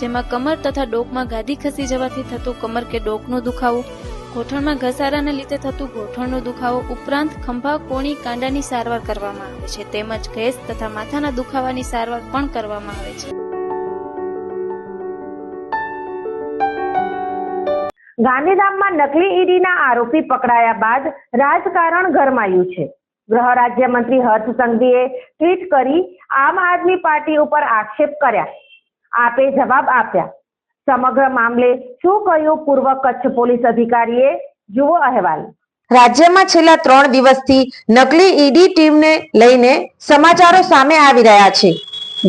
જેમાં કમર તથા ડોકમાં ગાદી ખસી જવાથી થતું કમર કે ડોકનો દુખાવો ઘોઠણમાં ઘસારાને લીધે થતું ઘોઠણનો દુખાવો ઉપરાંત ખંભા, કોણી, કાંડાની સારવાર કરવામાં આવે છે. તેમજ ગેસ તથા માથાના દુખાવાની સારવાર પણ કરવામાં આવે છે. ગાંધીધામમાં નકલી ઈડીના આરોપી પકડાયા બાદ રાજકારણ ગરમાયું છે. ગૃહ રાજ્યમંત્રી હર્ષ સંઘવીએ ટ્વીટ કરી આમ આદમી પાર્ટી ઉપર આક્ષેપ કર્યા. આપે જવાબ આપ્યા. સમગ્ર મામલે શું કહ્યું પૂર્વ કચ્છ પોલીસ અધિકારીએ? જુઓ અહેવાલ. રાજ્યમાં છેલ્લા ત્રણ દિવસથી નકલી ઈડી ટીમને લઈને સમાચારો સામે આવી રહ્યા છે.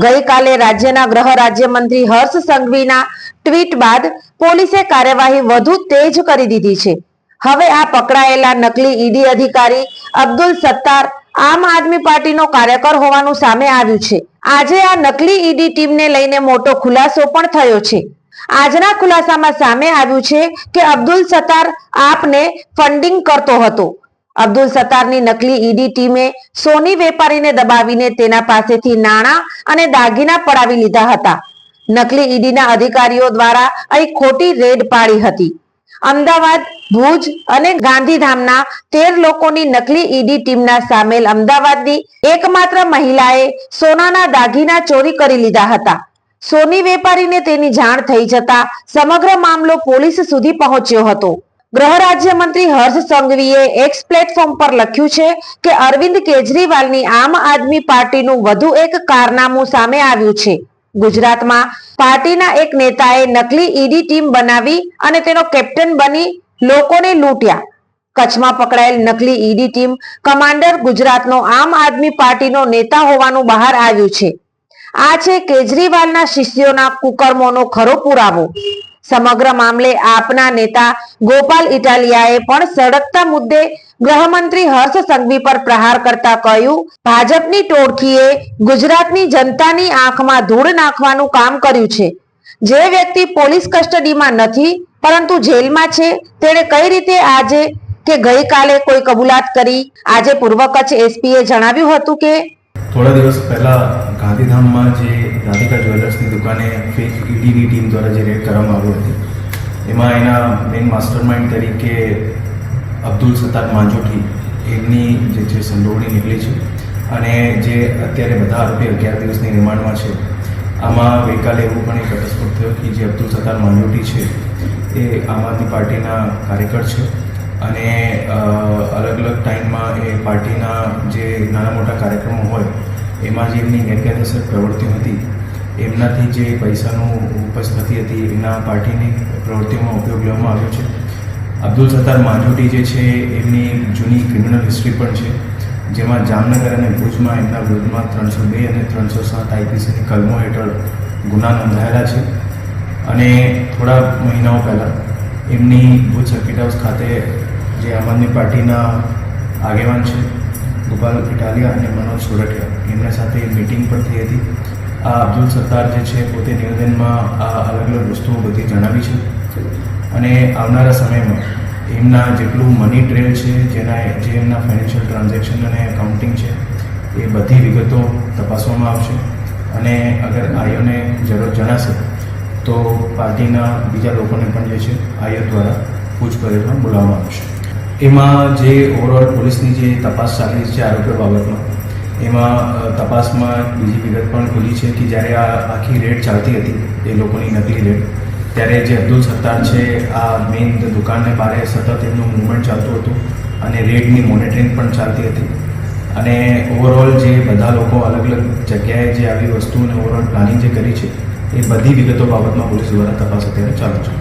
ગઈકાલે રાજ્યના ગૃહ રાજ્યમંત્રી હર્ષ સંઘવીના ટ્વીટ બાદ પોલીસે કાર્યવાહી વધુ તેજ કરી દીધી છે. હવે આ પકડાયેલા નકલી ઈડી અધિકારી અબ્દુલ સત્તાર આમ આદમી પાર્ટીનો કાર્યકર હોવાનું સામે આવ્યું છે. આજે આ નકલી ઈડી ટીમને લઈને મોટો ખુલાસો પણ થયો છે. આજના ખુલાસામાં સામે આવ્યું છે કે અબ્દુલ સત્તાર આપને ફંડિંગ કરતો હતો. અબ્દુલ સત્તારની નકલી ઈડી ટીમે સોની વેપારીને દબાવીને તેના પાસેથી નાણાં અને દાગીના પડાવી લીધા હતા. નકલી ઈડીના અધિકારીઓ દ્વારા અહીં ખોટી રેડ પાડી હતી. અમદાવાદ, ભુજ અને ગાંધીધામના તેર લોકોની નકલી ઈડી ટીમના સામેલ અમદાવાદની એકમાત્ર મહિલાએ સોનાના દાગીના ચોરી કરી લીધા હતા. સોની વેપારીને તેની જાણ થઈ જતા સમગ્ર મામલો પોલીસ સુધી પહોંચ્યો હતો. ગૃહ રાજ્યમંત્રી હર્ષ સંઘવીએ એક્સ પ્લેટફોર્મ પર લખ્યું છે કે અરવિંદ કેજરીવાલની આમ આદમી પાર્ટીનું વધુ એક કારનામું સામે આવ્યું છે. ગુજરાતમાં પાર્ટીના એક નેતાએ નકલી ઈડી ટીમ બનાવી અને તેનો કેપ્ટન બની લોકોને લૂંટ્યા. કચ્છમાં પકડાયેલ નકલી ઈડી ટીમ કમાન્ડર ગુજરાતનો આમ આદમી પાર્ટીનો નેતા હોવાનું બહાર આવ્યું છે. આ છે કેજરીવાલના શિષ્યોના કુકર્મોનો ખરો પુરાવો. સમગ્ર મામલે આપના નેતા ગોપાલ ઇટાલિયાએ પણ સડકતા મુદ્દે ગૃહમંત્રી હર્ષ સંઘવી પર પ્રહાર કરતા કહ્યું, ભાજપની ટોળકીએ ગુજરાતની જનતાની આંખમાં ધૂળ નાખવાનું કામ કર્યું છે. જે વ્યક્તિ પોલીસ કસ્ટડીમાં નથી, પરંતુ જેલમાં છે, તેણે કઈ રીતે આજે કે ગઈકાલે કોઈ કબૂલાત કરી? આજે પૂર્વ કચ્છ એસપીએ જણાવ્યું હતું કે થોડા દિવસ પહેલા ગાંધીધામમાં જે રાધિકા જ્વેલર્સની દુકાને ફેક ઈડીની ટીમ દ્વારા જે રેડ કરવામાં આવી હતી, એમાં એના મેઇન માસ્ટરમાઇન્ડ તરીકે અબ્દુલ સત્તાર માંજોઠી, એમની જે છે સંડોવણી નીકળી છે અને જે અત્યારે બધા આરોપી અગિયાર દિવસની રિમાન્ડમાં છે. આમાં ગઈકાલે એવું પણ એક ઘટસ્ફોટ થયો કે જે અબ્દુલ સત્તાર માંજોઠી છે, એ આમ આદમી પાર્ટીના કાર્યકર છે અને અલગ અલગ ટાઈમમાં એ પાર્ટીના જે નાના મોટા કાર્યક્રમો હોય, એમાં જે એમની ગેરકાયદેસર પ્રવૃત્તિઓ હતી, એમનાથી જે પૈસાનું ઉપજ થતી હતી, એમના પાર્ટીની પ્રવૃત્તિઓમાં ઉપયોગ લેવામાં આવ્યો છે. અબ્દુલ સત્તાર માંજોટી જે છે, એમની જૂની ક્રિમિનલ હિસ્ટ્રી પણ છે. જેમાં જામનગર અને ભુજમાં એમના વિરુદ્ધમાં ત્રણસો બે અને ત્રણસો સાત આઈપીસીની કલમો હેઠળ ગુના નોંધાયેલા છે. અને થોડા મહિનાઓ પહેલાં એમની ભુજ સર્કિટ હાઉસ ખાતે જે આમ આદમી પાર્ટીના આગેવાન છે, ગોપાલ ઇટાલિયા અને મનોજ સોરઠિયા એમના સાથે મિટિંગ પણ થઈ હતી. આ અબ્દુલ સત્તાર જે છે, પોતે નિવેદનમાં આ અલગ અલગ વસ્તુઓ બધી જણાવી છે. અને આવનારા સમયમાં એમના જેટલું મની ટ્રેલ છે, જેના, જે એમના ફાઇનાન્શિયલ ટ્રાન્ઝેક્શન અને એકાઉન્ટિંગ છે, એ બધી વિગતો તપાસવામાં આવશે. અને અગર આયોને જરૂર જણાશે, તો પાર્ટીના બીજા લોકોને પણ જે છે, આયો દ્વારા પૂછપરછમાં બોલાવવામાં આવશે. એમાં જે ઓવરઓલ પોલીસની જે તપાસ ચાલી છે આરોપીઓ બાબતમાં, એમાં તપાસમાં બીજી વિગત પણ ખુલી છે કે જ્યારે આ આખી રેડ ચાલતી હતી, એ લોકોની નકલી રેડ ત્યારે જે અબ્દુલ સત્તાર છે, આ મેઇન દુકાનને બારે સતત એમનું મૂવમેન્ટ ચાલતું હતું અને રેડની મોનિટરિંગ પણ ચાલતી હતી. અને ઓવરઓલ જે બધા લોકો અલગ અલગ જગ્યાએ જે આવી વસ્તુઓને ઓવરઓલ પ્લાનિંગ જે કરી છે, એ બધી વિગતો બાબતમાં પોલીસ દ્વારા તપાસ અત્યારે ચાલુ છે.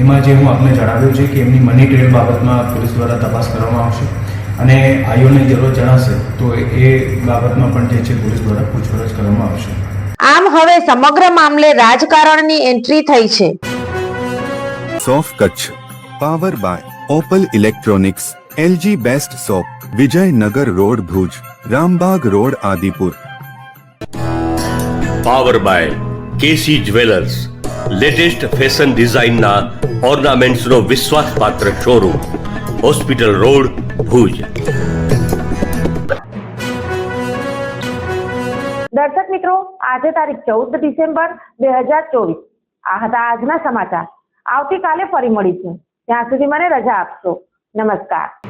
એમાં જે હું આપને જણાવ્યું છે કે એમની મની ટ્રેડ બાબતમાં પોલીસ દ્વારા તપાસ કરવામાં આવશે અને આયોને જરૂર જણાશે, તો એ બાબતમાં પણ જે છે, પોલીસ દ્વારા પૂછપરછ કરવામાં આવશે. આમ હવે સમગ્ર મામલે રાજકારણની એન્ટ્રી થઈ છે. સોફ Kutch power by Opal electronics LG best shop Vijaynagar road Bhuj Rambag road Adipur. Power by KC jewellers latest fashion ડિઝાઇનના ઓર્નામેન્ટ્સનો વિશ્વાસપાત્ર શોરૂમ હોસ્પિટલ રોડ ભુજ. દર્શક મિત્રો, આજે તારીખ ચૌદ ડિસેમ્બર બે હજાર ચોવીસ. આ હતા આજના સમાચાર. આવતીકાલે ફરી મળીશું. ત્યાં સુધી મને રજા આપશો. નમસ્કાર.